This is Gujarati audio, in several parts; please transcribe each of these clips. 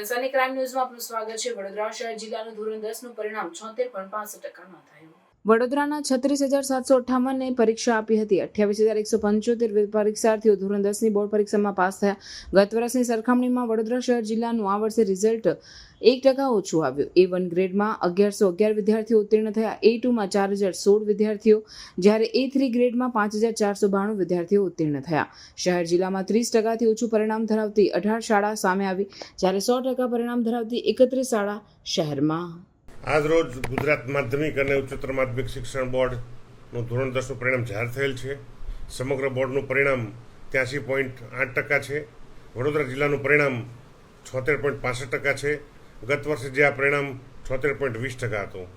સનસની ક્રાઇમ ન્યૂઝમાં આપનું સ્વાગત છે. વડોદરા શહેર જિલ્લાનું ધોરણ દસનું પરિણામ છોતેર પોઈન્ટ પાંચ ટકા નોંધાયું વડોદરાના છત્રીસ હજાર સાતસો અઠ્ઠાવનને પરીક્ષા આપી હતી. અઠ્યાવીસ હજાર એકસો પંચોતેર પરીક્ષાર્થીઓ ધોરણ દસની બોર્ડ પરીક્ષામાં પાસ થયા. ગત વર્ષની સરખામણીમાં વડોદરા શહેર જિલ્લાનું આ વર્ષે રિઝલ્ટ એક ટકા ઓછું આવ્યું. એ વન ગ્રેડમાં અગિયારસો અગિયાર વિદ્યાર્થીઓ ઉત્તીર્ણ થયા. એ ટુમાં ચાર હજાર સોળ વિદ્યાર્થીઓ, જ્યારે એ થ્રી ગ્રેડમાં પાંચ હજાર ચારસો બાણું વિદ્યાર્થીઓ ઉત્તીર્ણ થયા. શહેર જિલ્લામાં ત્રીસ ટકાથી ઓછું પરિણામ ધરાવતી અઢાર શાળા સામે આવી, જ્યારે સો ટકા પરિણામ ધરાવતી એકત્રીસ શાળા શહેરમાં આજરોજ ગુજરાત માધ્યમિક અને ઉચ્ચતર માધ્યમિક શિક્ષણ બોર્ડનું ધોરણ દસનું પરિણામ જાહેર થયેલ છે. સમગ્ર બોર્ડનું પરિણામ ત્યાંસી પોઈન્ટ આઠ ટકા છે. વડોદરા જિલ્લાનું પરિણામ છોતેર પોઈન્ટ પાસઠ ટકા છે. ગત વર્ષે જે આ પરિણામ છોતેર પોઈન્ટ વીસ ટકા હતું.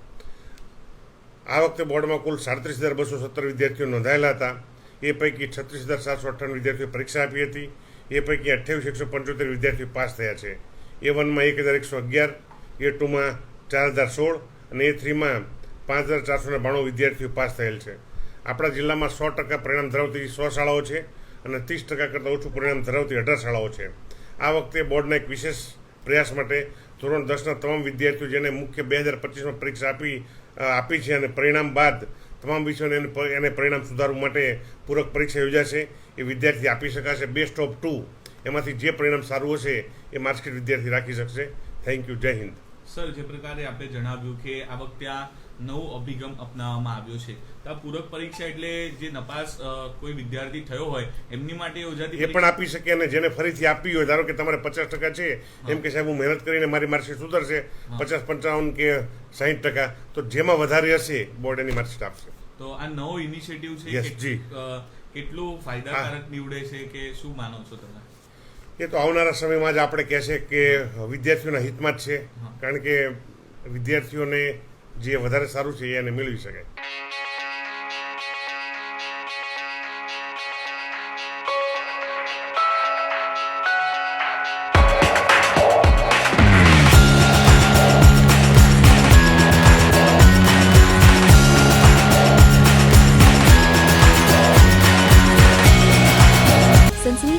આ વખતે બોર્ડમાં કુલ સાડત્રીસ હજાર બસો સત્તર વિદ્યાર્થીઓ નોંધાયેલા હતા. એ પૈકી છત્રીસ હજાર સાતસો અઠ્ઠાણું વિદ્યાર્થીઓ પરીક્ષા આપી હતી. એ પૈકી અઠ્યાવીસ એકસો પંચોતેર વિદ્યાર્થીઓ પાસ થયા છે. એ વનમાં એક હજાર એકસો અગિયાર, એ ટુમાં ચાર હજાર સોળ અને એ થ્રીમાં પાંચ હજાર ચારસો બાણું વિદ્યાર્થીઓ પાસ થયેલ છે. આપણા જિલ્લામાં સો ટકા પરિણામ ધરાવતી સો શાળાઓ છે અને ત્રીસ ટકા કરતાં ઓછું પરિણામ ધરાવતી અઢાર શાળાઓ છે. આ વખતે બોર્ડના એક વિશેષ પ્રયાસ માટે ધોરણ દસના તમામ વિદ્યાર્થીઓ જેને મુખ્ય બે હજાર પચીસમાં પરીક્ષા આપી આપી છે અને પરિણામ બાદ તમામ વિષયોને એને એને પરિણામ સુધારવા માટે પૂરક પરીક્ષા યોજાશે, એ વિદ્યાર્થી આપી શકાશે. બેસ્ટ ઓફ ટુ, એમાંથી જે પરિણામ સારું હશે એ માર્કશીટ વિદ્યાર્થી રાખી શકશે. Thank you. Jai Hind. Sir જે પ્રકારે આપણે જણાવ્યું કે આ વખતે આ નવો અભિગમ અપનાવવામાં આવ્યો છે તો આ પૂરક પરીક્ષા એટલે જે નપાસ કોઈ વિદ્યાર્થી થયો હોય એમની માટે યોજાતી એ પણ આપી શકે અને જેને ફરીથી આપવી હોય ધારો કે તમારે પચાસ ટકા છે એમ કે સાહેબ હું મહેનત કરીને મારી માર્કશીટ સુધરશે પચાસ પંચાવન કે સાહીઠ ટકા તો જેમાં વધારે હશે બોર્ડ એની માર્કશીટ આપશે. તો આ નવો ઇનિશિયેટિવ છે. કેટલું ફાયદાકારક નીવડે છે કે શું માનો છો તમે? એ તો આવનારા સમયમાં જ આપણે કહેશે કે વિદ્યાર્થીઓના હિતમાં જ છે. કારણ કે વિદ્યાર્થીઓને જે વધારે સારું છે એને મેળવી શકે